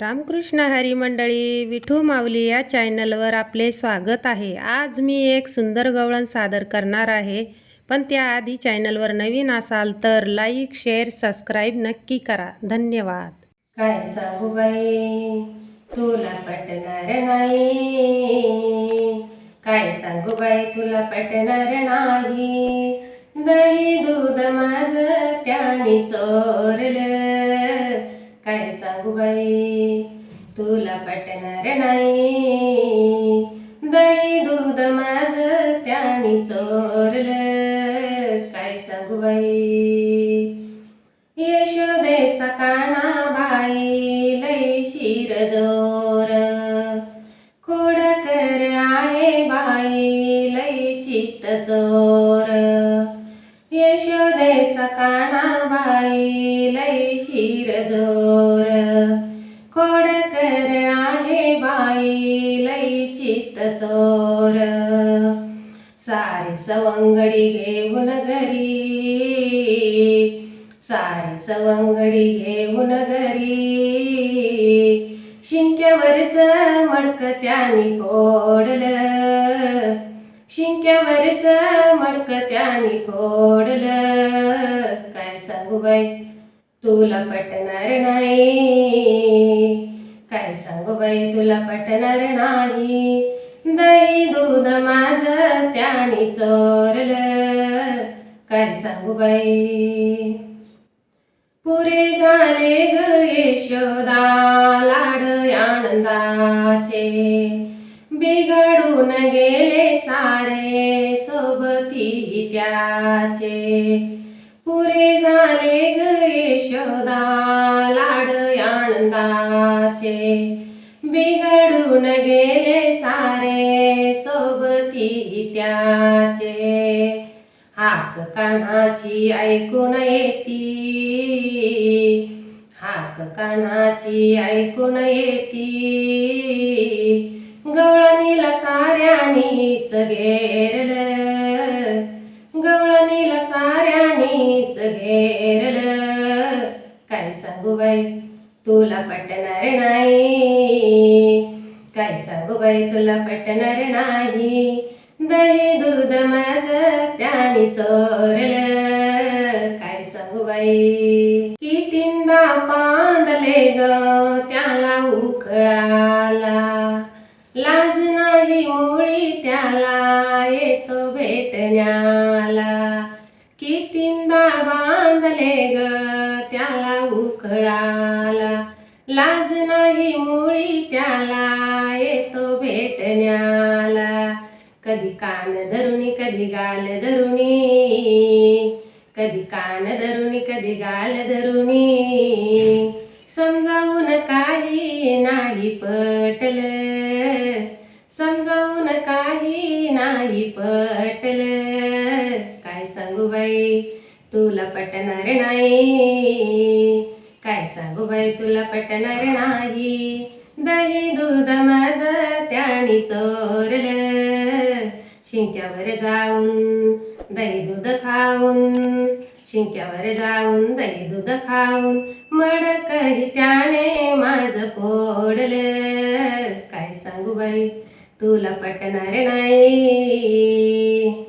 रामकृष्ण हरी मंडळी विठू माऊली या चॅनलवर आपले स्वागत आहे. आज मी एक सुंदर गवळण सादर करणार आहे. पण त्याआधी चॅनलवर नवीन असाल तर लाईक शेअर सबस्क्राईब नक्की करा. धन्यवाद. काय सांगू बाई? तुला पटणार नाही. काय सांगू बाई? तुला पटणार नाही. दही दूध माझ त्याने चोरलं. काय सांगू बाई तुला पटणार नाही. दही दूध माझ त्याने चोरलं. काय सांगू बाई यशोदेचा काना बाई लई शिर जोर. खोड कर आहे बाई लई चित्त जोर. यशोदेचा काना बाई लई जोर. खोड कर आहे बाई लई चित्त चोर. सारी सवंगडी घेऊन घरी. सारी सवंगडी घेऊन घरी. शिंक्यावरच मडक त्यानी फोडलं. शिंक्यावरच मडक त्यानी फोडलं. काय सांगू बाई? तुला पटणार नाही. काय सांगू बाई तुला पटणार नाही. दही दूध माझ त्याने चोरलं. काय सांगू बाई? पुरे झाले ग यशोदा लाड आनंदाचे. बिघडून गेले सारे सोबती त्याचे. पुरे झाले ग बिघडून गेले सारे सोबती त्याचे. हाक कानाची ऐकून येती. हाक कानाची ऐकून येती. गवळणीला साऱ्यानीच घेरलं. गवळणीला साऱ्यानीच घेरलं. काय सांगू बाई? तुला पटणार नाही. काय सांगू बाई तुला पटणार नाही. दही दूध माझ त्याने चोरलं. काय सांगू बाई? कितींदा बांधले ग त्याला उखळाला लाज नाही मुळी त्याला येतो भेटण्याला. कितींदा बांधले ग त्याला उखळाला लाज नाही मुळी त्याला येतो भेटण्याला. कधी कान धरुणी कधी गाल धरुणी. कधी कान धरुणी कधी गाल धरुणी. समजावून काही नाही पटल. समजावून काही नाही पटल. काय सांगू बाई? तुला पटणार नाही. काय सांगू बाई तुला पटणार नाही. दही दूध माझ त्याने चोरलं. शिंक्यावर जाऊन दही दूध खाऊन शिंक्यावर जाऊन दही दूध खाऊन मडकही त्याने माझ फोडलं. काय सांगू बाई तुला पटणार नाही.